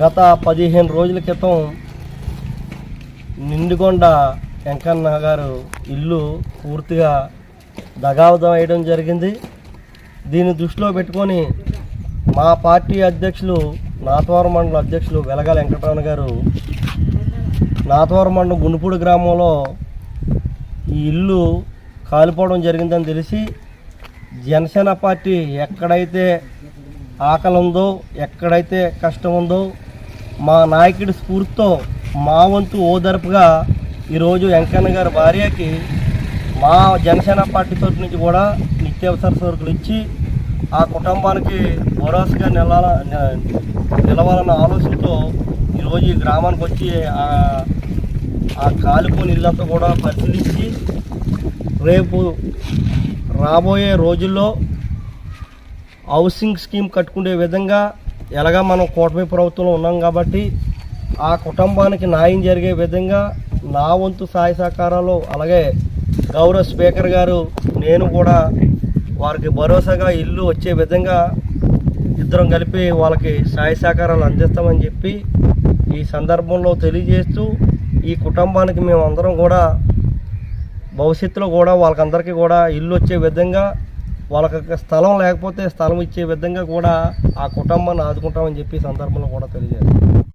గత పదిహేను రోజుల క్రితం నిండుగొండ వెంకన్న గారు ఇల్లు పూర్తిగా దగావదం వేయడం జరిగింది. దీన్ని దృష్టిలో పెట్టుకొని మా పార్టీ అధ్యక్షులు నాతవరం మండల అధ్యక్షులు వెలగాల వెంకటరమణ గారు నాతవరం మండలం గుండుపూడి గ్రామంలో ఈ ఇల్లు కాలిపోవడం జరిగిందని తెలిసి జనసేన పార్టీ ఎక్కడైతే ఆకలి ఉందో ఎక్కడైతే కష్టం ఉందో మా నాయకుడి స్ఫూర్తితో మా వంతు ఓదరపుగా ఈరోజు వెంకన్న గారి భార్యకి మా జనసేన పార్టీ తరఫు నుంచి కూడా నిత్యావసర సరుకులు ఇచ్చి ఆ కుటుంబానికి భరోసాగా నిలాల నిలవాలన్న ఆలోచనతో ఈరోజు ఈ గ్రామానికి వచ్చి ఆ- కాలిపోని కాలిపోయిన ఇల్లంతా కూడా పరిశీలించి రేపు రాబోయే రోజుల్లో హౌసింగ్ స్కీమ్ కట్టుకునే విధంగా ఎలాగా మనం కూటమి ప్రభుత్వంలో ఉన్నాం కాబట్టి ఆ కుటుంబానికి న్యాయం జరిగే విధంగా నా వంతు సహాయ సహకారాలు అలాగే గౌరవ స్పీకర్ గారు నేను కూడా వారికి భరోసాగా ఇల్లు వచ్చే విధంగా ఇద్దరం కలిపి వాళ్ళకి సహాయ సహకారాలు అందిస్తామని చెప్పి ఈ సందర్భంలో తెలియజేస్తూ ఈ కుటుంబానికి మేమందరం కూడా భవిష్యత్తులో కూడా వాళ్ళకందరికీ కూడా ఇల్లు వచ్చే విధంగా వాళ్ళకి స్థలం లేకపోతే స్థలం ఇచ్చే విధంగా కూడా ఆ కుటుంబాన్ని ఆదుకుంటామని చెప్పి సందర్భంలో కూడా తెలియజేస్తాం.